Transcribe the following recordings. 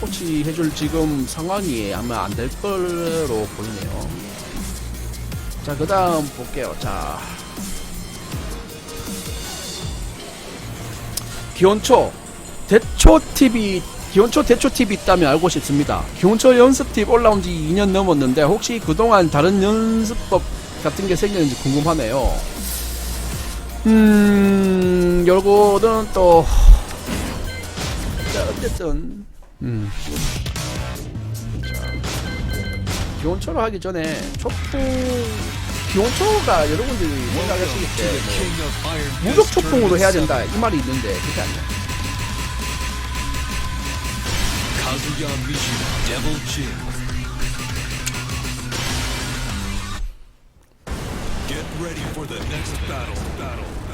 코치 해줄 지금 상황이 아마 안 될 걸로 보이네요. 자, 그 다음 볼게요. 자. 기원초, 대초 TV, 기원초 대초 TV 있다면 알고 싶습니다. 기원초 연습팁 올라온 지 2년 넘었는데 혹시 그동안 다른 연습법 같은 게 생겼는지 궁금하네요. 음, 요거는 또, 자, 어쨌든, 음. 자, 기원초를 하기 전에 초풍, 기원초가 여러분들이 생각하시겠지. 뭐, 무적 초풍으로 해야 된다. 이 말이 있는데, 그게 아니야. Get ready for the next battle. Battle.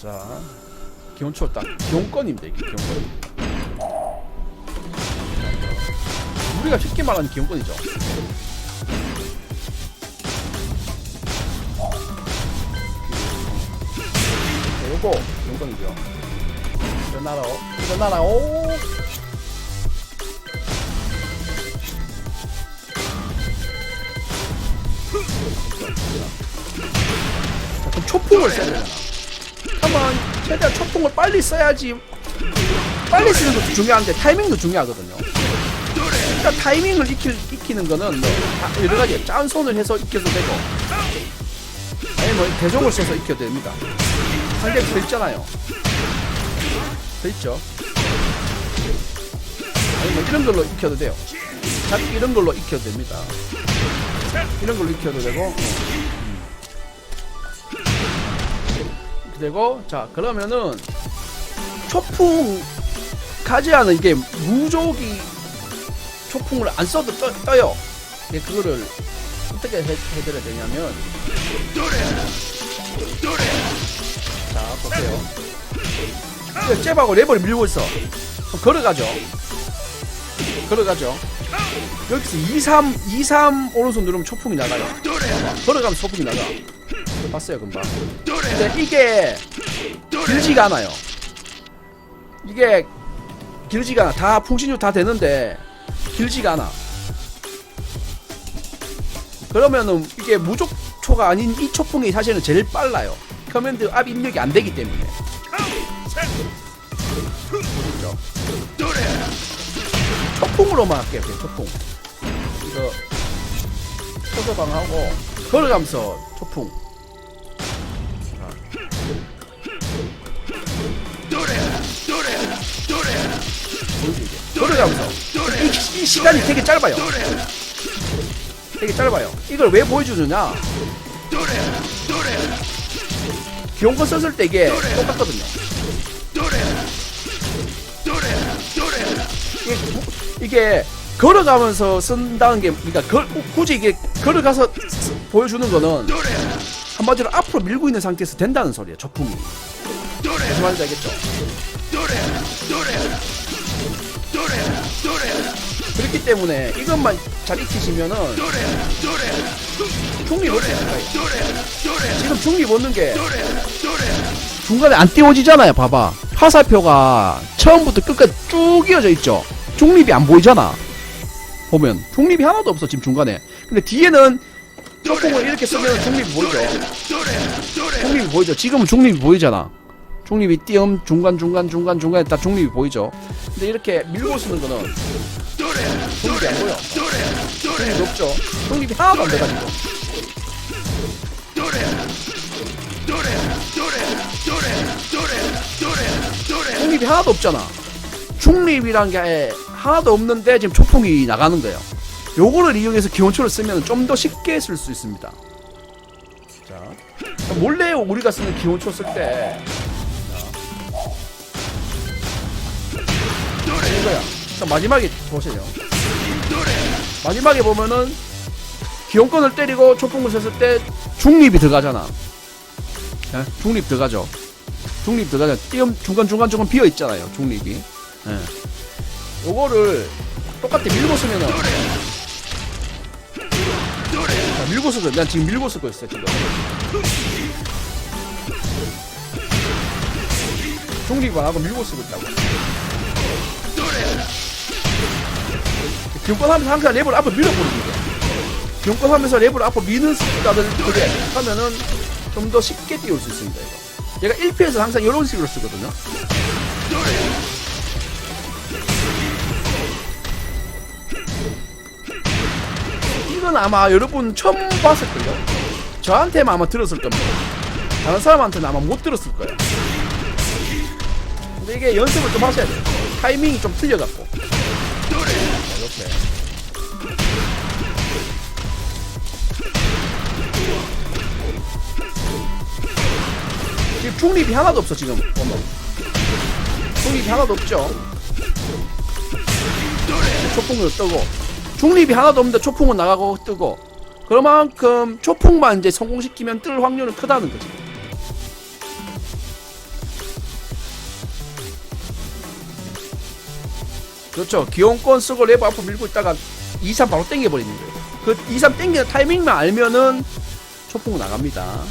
자, 기원초 딱, 기원권입니다, 이게 기원권. 우리가 쉽게 말하는 기원권이죠. 자, 요거, 기원권이죠. 일어나라, 일어나라, 오! 자, 그럼 초풍을 써야 되잖아. 최대한 초풍을 빨리 써야지. 빨리 쓰는 것도 중요한데 타이밍도 중요하거든요. 일단 타이밍을 익히, 익히는 거는 뭐 다- 여러 가지 짠손을 해서 익혀도 되고 아니 뭐 대종을 써서 익혀도 됩니다. 상대 돼 있잖아요. 돼 있죠? 아니 뭐 이런 걸로 익혀도 돼요. 자, 이런 걸로 익혀도 됩니다. 이런 걸로 익혀도 되고 되고 자 그러면은 초풍 가지아는 이게 무족이 초풍을 안 써도 떠, 떠요. 예, 그거를 어떻게 해, 해드려야 되냐면 자 보세요. 이거 잽하고 레버를 밀고 있어. 걸어가죠. 걸어가죠. 여기서 2, 3, 2, 3 오른손 누르면 초풍이 나가요. 걸어가면 초풍이 나가 봤어요 금방 근데 이게 길지가 않아요. 이게 길지가 않아. 다 풍신유 다 되는데 길지가 않아. 그러면은 이게 무족초가 아닌 이 초풍이 사실은 제일 빨라요. 커맨드 앞 입력이 안 되기 때문에. 보시죠. 초풍으로만 할게요. 초풍. 이거 초소방하고 걸어가면서 초풍. 걸어가면서 이, 이 시간이 되게 짧아요. 되게 짧아요. 이걸 왜 보여주느냐? 기온권 썼을 때 이게 똑같거든요. 이게, 구- 이게 걸어가면서 쓴다는 게 그러니까 걸- 굳이 이게 걸어가서 쓰- 보여주는 거는 한마디로 앞으로 밀고 있는 상태에서 된다는 소리예요. 저품이. 무슨 말인지 알겠죠? 그렇기 때문에 이것만 잘 익히시면은 중립 못해요. 지금 중립 얻는 게 중간에 안 띄워지잖아요 봐봐. 화살표가 처음부터 끝까지 쭉 이어져 있죠. 중립이 안 보이잖아. 보면 중립이 하나도 없어 지금 중간에. 근데 뒤에는 조금을 이렇게 쓰면 중립이 보이죠. 중립이 보이죠. 지금은 중립이 보이잖아 중립이 띄엄 중간 중간 중간 중간에 다 중립이 보이죠. 근데 이렇게 밀고 쓰는 거는 중립이 안 보여. 중립이 없죠. 중립이 하나도 안 돼가지고. 중립이 하나도 없잖아. 중립이란 게 하나도 없는데 지금 초풍이 나가는 거예요. 요거를 이용해서 기원초를 쓰면 좀 더 쉽게 쓸 수 있습니다. 자 몰래 우리가 쓰는 기원초 쓸때 이거야. 자, 마지막에 보세요. 마지막에 보면은 기온권을 때리고 초풍을 썼을 때 중립이 들어가잖아. 예? 중립 들어가죠. 중립 들어가잖아. 띄엄 중간 중간 중간 비어 있잖아요. 중립이. 예. 요거를 똑같이 밀고 쓰면은 자, 밀고 쓰고 난 지금 밀고 쓰고 있어 지금 중립 안 하고 밀고 쓰고 있다고 경권 하면서 항상 랩을 앞으로 밀어버리는 거야 경권 하면서 랩을 앞으로 미는 습관을 그게 하면은 좀 더 쉽게 띄울 수 있습니다 이거 얘가 1패에서 항상 이런 식으로 쓰거든요 이건 아마 여러분 처음 봤을걸요? 저한테만 아마 들었을 겁니다. 다른 사람한테는 아마 못 들었을 거예요. 근데 이게 연습을 좀 하셔야 돼요. 타이밍이 좀 틀려갖고. 자, 이렇게. 지금 중립이 하나도 없어, 지금. 보면. 중립이 하나도 없죠. 초풍으로 뜨고. 중립이 하나도 없는데 초풍은 나가고 뜨고 그만큼 초풍만 이제 성공시키면 뜰 확률은 크다는 거지. 그렇죠. 기온권 쓰고 레버 앞으로 밀고 있다가 2, 3 바로 땡겨버리는 거예요. 그 2, 3 땡기는 타이밍만 알면은 초풍 나갑니다.